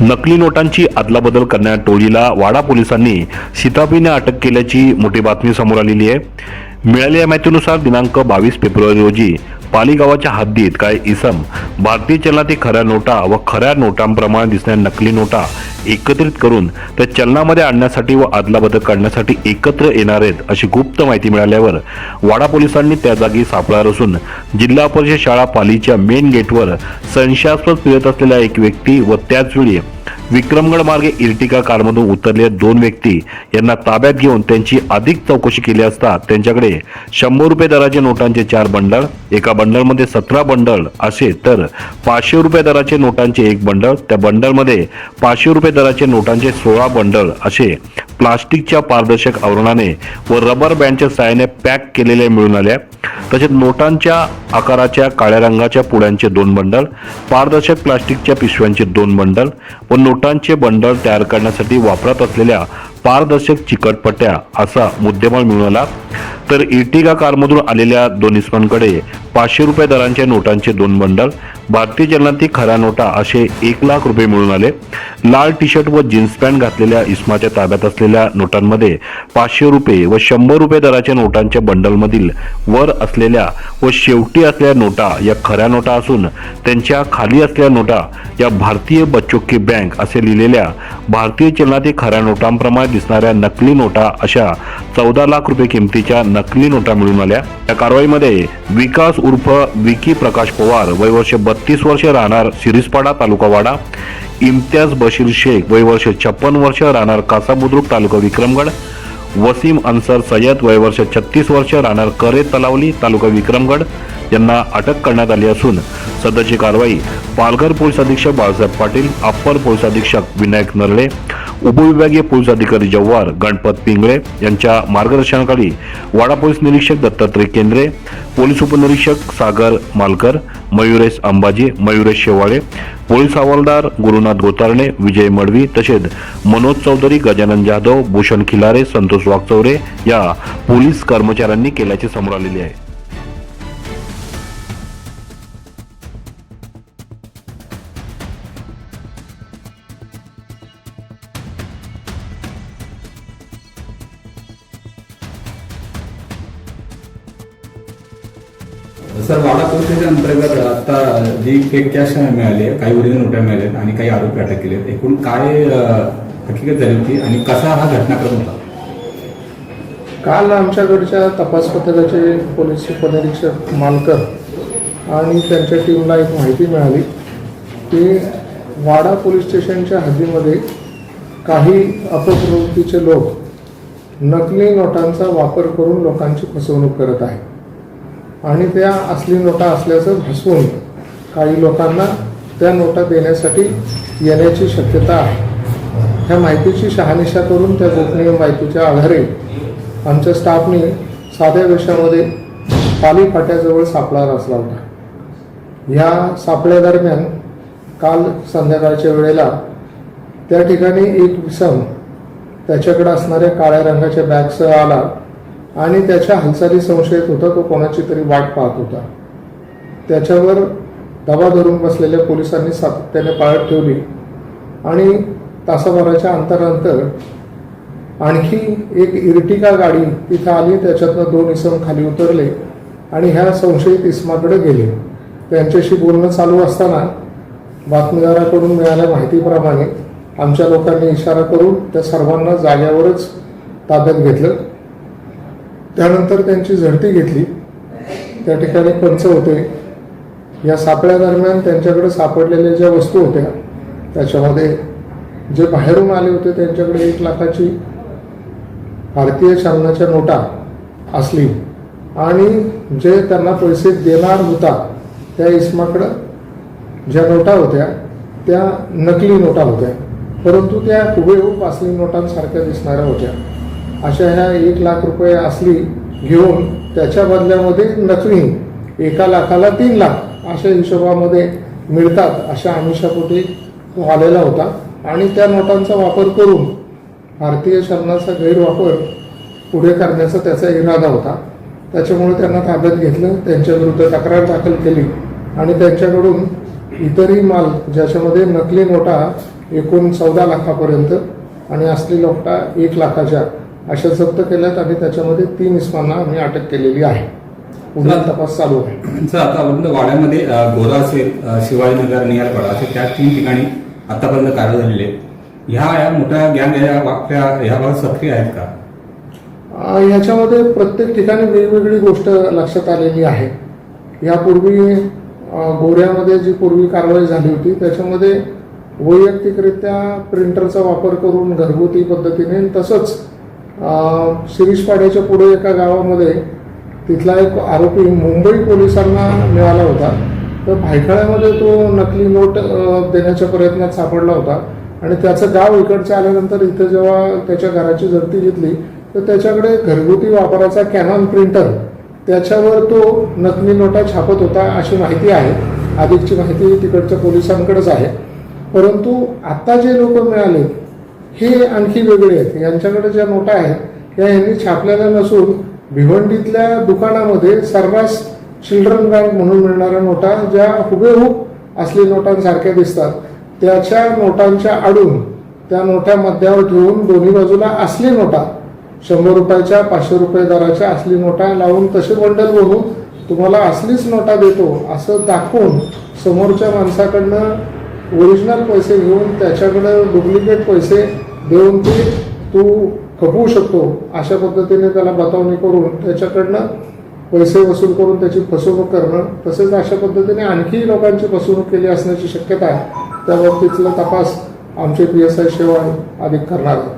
नकली नोटांची अदलाबदल करण्यात टोळीला वाडा पोलिसांनी शिताफीने अटक केल्याची मोठी बातमी समोर आलेली आहे. मिळालेल्या माहितीनुसार दिनांक बावीस फेब्रुवारी रोजी पालीगावाच्या हद्दीत काय इसम भारतीय चलनातील खऱ्या नोटा व खऱ्या नोटांप्रमाणे दिसणाऱ्या नकली नोटा एकत्रित करून त्या चलनामध्ये आणण्यासाठी व आदलाबदल काढण्यासाठी एकत्र येणार आहेत अशी गुप्त माहिती मिळाल्यावर वाडा पोलिसांनी त्या जागी सापळा रचून जिल्हा परिषद शाळा पालीच्या मेन गेटवर संशयास्पद फिरत असलेला एक व्यक्ती व त्याचवेळी विक्रमगड मार्गे इर्टिका कारमधून उतरलेल्या दोन व्यक्ती यांना ताब्यात घेऊन त्यांची अधिक चौकशी केली असता त्यांच्याकडे शंभर रुपये दराचे नोटांचे चार बंडल एका बंडलमध्ये सतरा बंडल असे तर पाचशे रुपये दराचे नोटांचे एक बंडल त्या बंडलमध्ये पाचशे रुपये दराचे नोटांचे सोळा बंडल असे प्लास्टिकच्या पारदर्शक आवरणाने व रबर बँडच्या सहाय्याने पॅक केलेल्या मिळून आल्या तसेच नोटांच्या आकाराच्या काळ्या रंगाच्या पुड्यांचे दोन बंडल पारदर्शक प्लास्टिकच्या पिशव्यांचे दोन बंडल व नोटांचे बंडल तयार करण्यासाठी वापरत असलेल्या पारदर्शक चिकटपट्ट्या असा मुद्देमाल मिळाला आला तर इर्टिगा कारमधून आलेल्या दोन इस्मांकडे पाचशे रुपये दरांच्या नोटांचे दोन बंडल भारतीय चलनातील खऱ्या नोटा असे एक लाख रुपये मिळून आले. लाल टी शर्ट व जीन्स पॅन्ट घातलेल्या इस्माच्या ताब्यात असलेल्या नोटांमध्ये पाचशे रुपये व शंभर रुपये दराच्या नोटांच्या बंडलमधील वर असलेल्या व शेवटी असलेल्या नोटा या खऱ्या नोटा असून त्यांच्या खाली असलेल्या नोटा या भारतीय बचोकी बँक असे लिहिलेल्या भारतीय चलनातील खऱ्या नोटांप्रमाणे दिसणाऱ्या नकली नोटा अशा चौदा लाख रुपये किमतीच्या नकली नोटा मिळून आल्या. या कारवाईमध्ये विकास उर्फ विकी प्रकाश पवार वयवर्ष बत्तीस वर्ष राहणार सिरीसपाडा तालुका वाडा इम्तियाज बशीर शेख वयवर्ष छप्पन वर्ष राहणार कासाबुद्रुक तालुका विक्रमगड वसीम अन्सर सय्यद वयवर्ष छत्तीस वर्ष राहणार करे तलावली तालुका विक्रमगड यांना अटक करण्यात आली असून सदरची कारवाई पालघर पोलीस अधीक्षक बाळासाहेब पाटील अप्पर पोलीस अधीक्षक विनायक नरळे उपविभागीय पोलीस अधिकारी जव्हार गणपत पिंगळे यांच्या मार्गदर्शनाखाली वाडा पोलीस निरीक्षक दत्तात्रय केंद्रे पोलीस उपनिरीक्षक सागर मालकर मयुरेश अंबाजी मयुरेश शेवाळे पोलीस हवालदार गुरुनाथ गोतारणे विजय मडवी तसेच मनोज चौधरी गजानन जाधव भूषण खिलारे संतोष वागचौरे या पोलीस कर्मचाऱ्यांनी केल्याचे समोर आलेले आहे. सर वाडा पोलीस अंतर्गत आता जी फेक कॅश मिळाली आहे काही ओरिजिनल नोटा मिळाल्या आहेत आणि काही आरोपी अटक केले आहेत. एकूण काय हकीकत झाली होती आणि कसा हा घटनाक्रम होता? काल आमच्याकडच्या तपास पथकाचे पोलीस उपनिरीक्षक मानकर आणि त्यांच्या टीमला एक माहिती मिळाली की वाडा पोलीस स्टेशनच्या हद्दीमध्ये काही अपप्रवृत्तीचे लोक नकली नोटांचा वापर करून लोकांची फसवणूक करत आहेत. आणि त्या असली नोटा असल्याचं भासवून काही लोकांना त्या नोटा देण्यासाठी येण्याची शक्यता आहे. ह्या माहितीची शहानिशा करून त्या गोपनीय माहितीच्या आधारे आमच्या स्टाफने साध्या वेशामध्ये पाली फाट्याजवळ सापळा रचला होता. ह्या सापळ्यादरम्यान काल संध्याकाळच्या वेळेला त्या ठिकाणी एक विसम त्याच्याकडे असणाऱ्या काळ्या रंगाच्या बॅगसह आला आणि त्याच्या हालचाली संशयित होता तो कोणाची तरी वाट पाहत होता. त्याच्यावर दबा धरून बसलेल्या पोलिसांनी सातत्याने पाळत ठेवली. आणि तासाभराच्या अंतरानंतर आणखी एक इर्टिका गाडी तिथं आली त्याच्यातनं दोन इसम खाली उतरले आणि ह्या संशयित इस्माकडे गेले. त्यांच्याशी बोलणं चालू असताना बातमीदाराकडून मिळाल्या माहितीप्रमाणे आमच्या लोकांनी इशारा करून त्या सर्वांना जाग्यावरच ताब्यात घेतलं. त्यानंतर त्यांची झडती घेतली. त्या ठिकाणी पंच होते. या सापळ्यादरम्यान त्यांच्याकडे सापडलेल्या ज्या वस्तू होत्या त्याच्यामध्ये जे बाहेरून आले होते त्यांच्याकडे एक लाखाची भारतीय चलनाच्या नोटा असली आणि जे त्यांना पैसे देणार होता त्या इस्माकडं ज्या नोटा होत्या त्या नकली नोटा होत्या. परंतु त्या हुबेहूब असली नोटांसारख्या दिसणाऱ्या होत्या. अशा ह्या एक लाख रुपये असली घेऊन त्याच्या बदल्यामध्ये नकली एका लाखाला तीन लाख अशा हिशोबामध्ये मिळतात अशा आमिषापोटी तो आलेला होता. आणि त्या नोटांचा वापर करून भारतीय चलनाचा गैरवापर पुढे करण्याचा त्याचा इरादा होता. त्याच्यामुळे त्यांना ताब्यात घेतलं त्यांच्याविरुद्ध तक्रार दाखल केली. आणि त्यांच्याकडून इतरही माल ज्याच्यामध्ये नकली नोटा एकूण चौदा लाखापर्यंत आणि असली नोटा एक लाखाच्या अशा जप्त केल्यात आणि त्याच्यामध्ये तीन इस्मांना आम्ही अटक केलेली आहे. पुढील तपास चालू आहे. सर आतापर्यंत वाड्यामध्ये गोरा असेल शिवाजीनगर निहालपाडा असे त्या तीन ठिकाणी आतापर्यंत कारवाई झालेली आहे ह्या या मोठ्या गँग या वाक्या ह्या भागात सक्रिय आहेत का? ह्याच्यामध्ये प्रत्येक ठिकाणी वेगवेगळी गोष्ट लक्षात आलेली आहे. यापूर्वी गोऱ्यामध्ये जी पूर्वी कारवाई झाली होती त्याच्यामध्ये वैयक्तिकरित्या प्रिंटरचा वापर करून घरगुती पद्धतीने तसंच शिरीषपाड्याच्या पुढे एका गावामध्ये तिथला एक आरोपी मुंबई पोलिसांना मिळाला होता. तर भायखळ्यामध्ये तो नकली नोट देण्याच्या प्रयत्नात सापडला होता. आणि त्याचं गाव इकडचं आल्यानंतर इथं जेव्हा त्याच्या घराची झडती घेतली तर त्याच्याकडे घरगुती वापराचा कॅनॉन प्रिंटर त्याच्यावर तो नकली नोटा छापत होता अशी माहिती आहे. अधिकची माहिती तिकडच्या पोलिसांकडेच आहे. परंतु आता जे लोक मिळाले हे आणखी वेगळे आहेत. यांच्याकडे ज्या नोटा आहेत या यांनी छापलेल्या नसून भिवंडीतल्या दुकानामध्ये सर्रास चिल्ड्रन बँक म्हणून मिळणाऱ्या नोटा ज्या हुबेहूब असली नोटांसारख्या दिसतात त्याच्या नोटांच्या आडून त्या नोटा मध्यावर ठेवून दोन्ही बाजूला असली नोटा शंभर रुपयाच्या पाचशे रुपये दराच्या असली नोटा लावून तसे बंडल बनवून तुम्हाला असलीच नोटा देतो असं दाखवून समोरच्या माणसाकडनं ओरिजिनल पैसे घेऊन त्याच्याकडं डुप्लिकेट पैसे देऊन ते तू खपवू शकतो. अशा पद्धतीने त्याला बतावणी करून त्याच्याकडनं पैसे वसूल करून त्याची फसवणूक करणं तसेच अशा पद्धतीने आणखी लोकांची फसवणूक केली असण्याची शक्यता आहे. त्या बाबतीतला तपास आमचे पी एस आय शेवाळ अधिक करणार आहे.